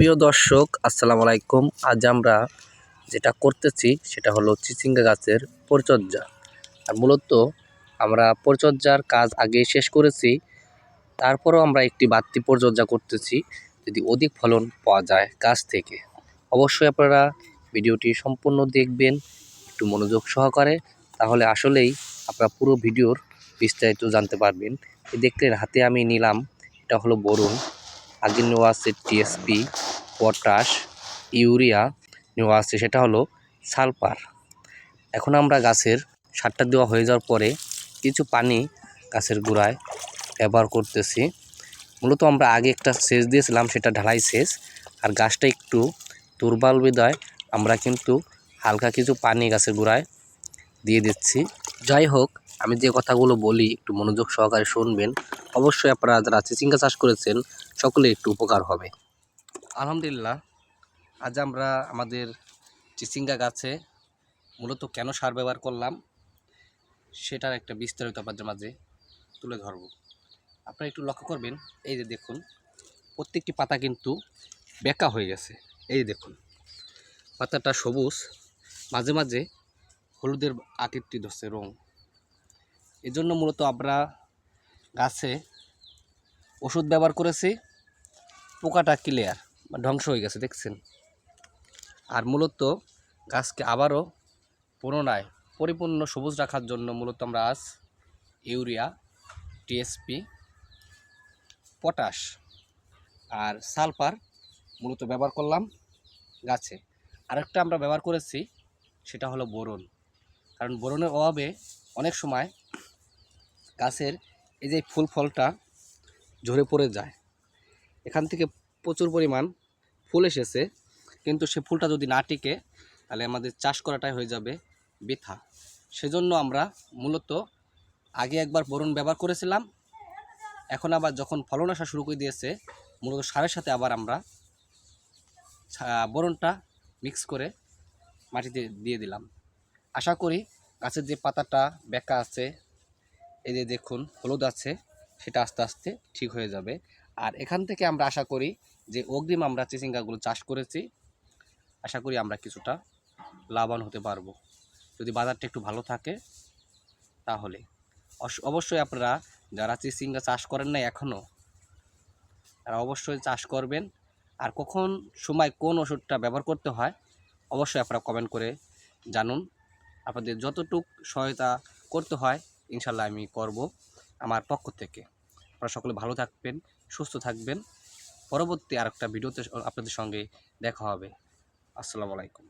সুপ্রিয় দর্শক, আসসালামু আলাইকুম। আজ আমরা যেটা করতেছি সেটা হলো চিচিঙ্গা গাছের পরিচর্যা। আর মূলত আমরা পরিচর্যার কাজ আগে শেষ করেছি, তারপরেও আমরা একটি বাড়তি পরিচর্যা করতেছি যদি অধিক ফলন পাওয়া যায় গাছ থেকে। অবশ্যই আপনারা ভিডিওটি সম্পূর্ণ দেখবেন, একটু মনোযোগ সহকারে, তাহলে আসলেই আপনারা পুরো ভিডিওর বিস্তারিত জানতে পারবেন। দেখলেন, হাতে আমি নিলাম, এটা হলো বরুণ। আগে নেওয়া আছে টিএসপি পটাশ, ইউরিয়া নেওয়া আছে সেটা হলো সালফার এখন আমরা গাছের সারটা দেওয়া হয়ে যাওয়ার পরে কিছু পানি গাছের গোড়ায় ব্যবহার করতেছি। মূলত আমরা আগে একটা সেচ দিয়েছিলাম, সেটা ঢালাই সেচ। আর গাছটা একটু দুর্বল বিদায় আমরা কিন্তু হালকা কিছু পানি গাছের গোড়ায় দিয়ে দিচ্ছি। যাই হোক আমি যে কথাগুলো বলি, একটু মনোযোগ সহকারে শুনবেন। অবশ্যই আপনারা যারা চিচিঙ্গা চাষ করেছেন, সকলে একটু উপকার হবে। আলহামদুলিল্লাহ, আজ আমরা আমাদের চিচিঙ্গা গাছে মূলত কেন সার ব্যবহার করলাম, সেটার একটা বিস্তারিত আপনাদের মাঝে তুলে ধরব। আপনারা একটু লক্ষ্য করবেন, এই যে দেখুন, প্রত্যেকটি পাতা কিন্তু বেঁকা হয়ে গেছে। এই দেখুন, পাতাটা সবুজ, মাঝে মাঝে হলুদের আকৃতি ধরছে রং। এজন্য মূলত আমরা গাছে ওষুধ ব্যবহার করেছি। পোকাটা ক্লিয়ার বা ধ্বংস হয়ে গেছে, দেখছেন? আর মূলত গাছকে আবারও পুনরায় পরিপূর্ণ সবুজ রাখার জন্য মূলত আমরা আজ ইউরিয়া টিএসপি পটাশ আর সালফার মূলত ব্যবহার করলাম গাছে। আরেকটা আমরা ব্যবহার করেছি, সেটা হলো বোরন। কারণ বোরনের অভাবে অনেক সময় গাছের এই যে ফুল ফলটা ঝরে পড়ে যায়, এখান থেকে প্রচুর পরিমাণ ফুল এসেছে, কিন্তু সে ফুলটা যদি না টিকে, তাহলে আমাদের চাষ করাটাই হয়ে যাবে বৃথা। সেজন্য আমরা মূলত আগে একবার বোরন ব্যবহার করেছিলাম, এখন আবার যখন ফলন আসা শুরু করে দিয়েছে, মূলত সারের সাথে আবার আমরা বোরনটা মিক্স করে মাটিতে দিয়ে দিলাম। আশা করি গাছের যে পাতাটা বেঁকা আছে এই যে দেখুন, হলুদ আছে, সেটা আস্তে আস্তে ঠিক হয়ে যাবে। আর এখান থেকে আমরা আশা করি যে অগ্রিম আমরা চিচিঙ্গাগুলো চাষ করেছি, আশা করি আমরা কিছুটা লাভবান হতে পারব। যদি বাজারটা একটু ভালো থাকে, তাহলে। অবশ্যই আপনারা যারা চিচিঙ্গা চাষ করেন না এখনও তারা অবশ্যই চাষ করবেন। আর কখন সময় কোন ওষুধটা ব্যবহার করতে হয়, অবশ্যই আপনারা কমেন্ট করে জানুন। আপনাদের যতটুক সহায়তা করতে হয় ইনশাল্লাহ আমি করব আমার পক্ষ থেকে। আপনারা সকলে ভালো থাকবেন, সুস্থ থাকবেন। পরবর্তী আরেকটা ভিডিওতে আপনাদের সঙ্গে দেখা হবে। আসসালামু আলাইকুম।